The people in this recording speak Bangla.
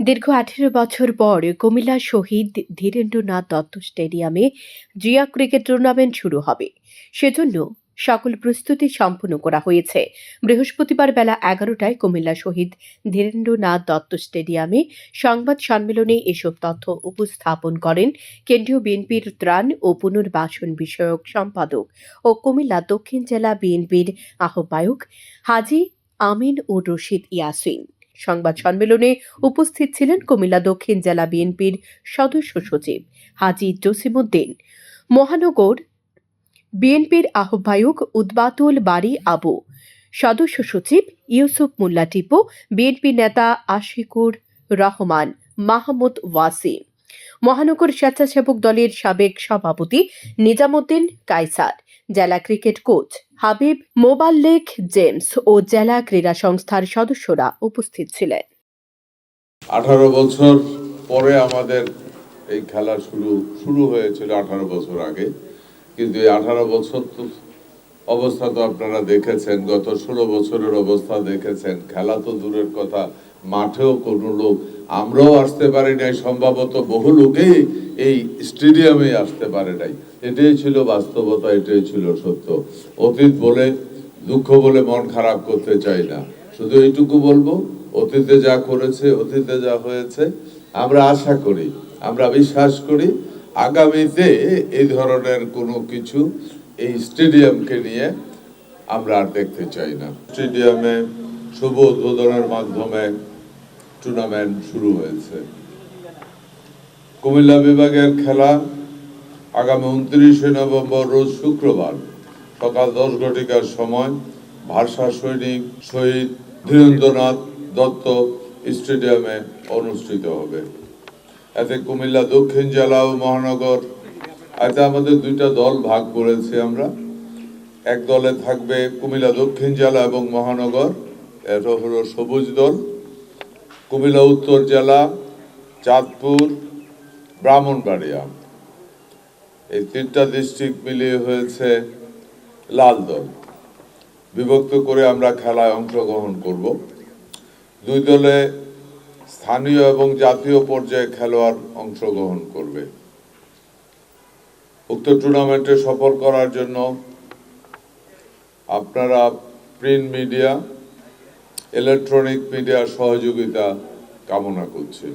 দীর্ঘ আঠেরো বছর পর কুমিল্লা শহীদ ধীরেন্দ্রনাথ দত্ত স্টেডিয়ামে জিয়া ক্রিকেট টুর্নামেন্ট শুরু হবে। সেজন্য সকল প্রস্তুতি সম্পন্ন করা হয়েছে। বৃহস্পতিবার বেলা এগারোটায় কুমিল্লা শহীদ ধীরেন্দ্রনাথ দত্ত স্টেডিয়ামে সংবাদ সম্মেলনে এসব তথ্য উপস্থাপন করেন কেন্দ্রীয় বিএনপির ত্রাণ ও পুনর্বাসন বিষয়ক সম্পাদক ও কুমিল্লা দক্ষিণ জেলা বিএনপির আহ্বায়ক হাজি আমিন ও রশিদ ইয়াসিন। সংবাদ সম্মেলনে উপস্থিত ছিলেন কুমিল্লা দক্ষিণ জেলা বিএনপির সদস্য সচিব হাজি জসিমুদ্দিন মহানগর বিএনপির আহ্বায়ক উদ্বাতুল বাড়ি আবু, সদস্য সচিব ইউসুফ মোল্লা টিপু, বিএনপি নেতা আশিকুর রহমান, মাহমুদ ওয়াসিম। মহানগর স্বেচ্ছাসেবক দলের সাবেক সভাপতি নিজামুদ্দিন কাইসার জেলা ক্রিকেট কোচ হাবিব মোবাল্লেক জেমস ও জেলা ক্রীড়া সংস্থার সদস্যরা উপস্থিত ছিলেন। আঠারো বছর পরে আমাদের এই খেলা শুরু শুরু হয়েছিল আঠারো বছর আগে। কিন্তু এই আঠারো বছর তো অবস্থা তো আপনারা দেখেছেন, গত ষোলো বছরের অবস্থা দেখেছেন। খেলা তো দূরের কথা, মাঠেও কোনো লোক, আমরাও আসতে পারি নাই, সম্ভবত বহু লোকেই এই স্টেডিয়ামে আসতে পারে নাই। এটাই ছিল বাস্তবতা, এটাই ছিল সত্য। অতীত বলে, দুঃখ বলে মন খারাপ করতে চাই না। শুধু এইটুকু বলব, অতীতে যা করেছে, অতীতে যা হয়েছে, আমরা আশা করি, আমরা বিশ্বাস করি, আগামীতে এই ধরনের কোনো কিছু এই স্টেডিয়ামকে নিয়ে আমরা আর দেখতে চাই না। স্টেডিয়ামে শুভ উদ্বোধনের মাধ্যমে টুর্নামেন্ট শুরু হয়েছে। কুমিল্লা বিভাগের খেলা আগামী উনত্রিশে নভেম্বর, রোজ শুক্রবার, সকাল দশ ঘটিকার সময় ভাষা সৈনিক শহীদ ধীরেন্দ্রনাথ দত্ত স্টেডিয়ামে অনুষ্ঠিত হবে। এতে কুমিল্লা দক্ষিণ জেলা ও মহানগর এতে আমাদের দুইটা দল ভাগ করেছি আমরা। এক দলে থাকবে কুমিল্লা দক্ষিণ জেলা এবং মহানগর, এটা হলো সবুজ দল। কুমিল্লা উত্তর জেলা, চাঁদপুর, ব্রাহ্মণবাড়িয়া। এই তিনটা ডিস্ট্রিক্ট মিলিয়ে হয়েছে লাল দল। বিভক্ত করে আমরা খেলায় অংশগ্রহণ করব। দুই দলে স্থানীয় এবং জাতীয় পর্যায়ে খেলোয়াড় অংশগ্রহণ করবে। উক্ত টুর্নামেন্টে সফল করার জন্য আপনারা প্রিন্ট মিডিয়া ইলেকট্রনিক মিডিয়ার সহযোগিতা কামনা করছি।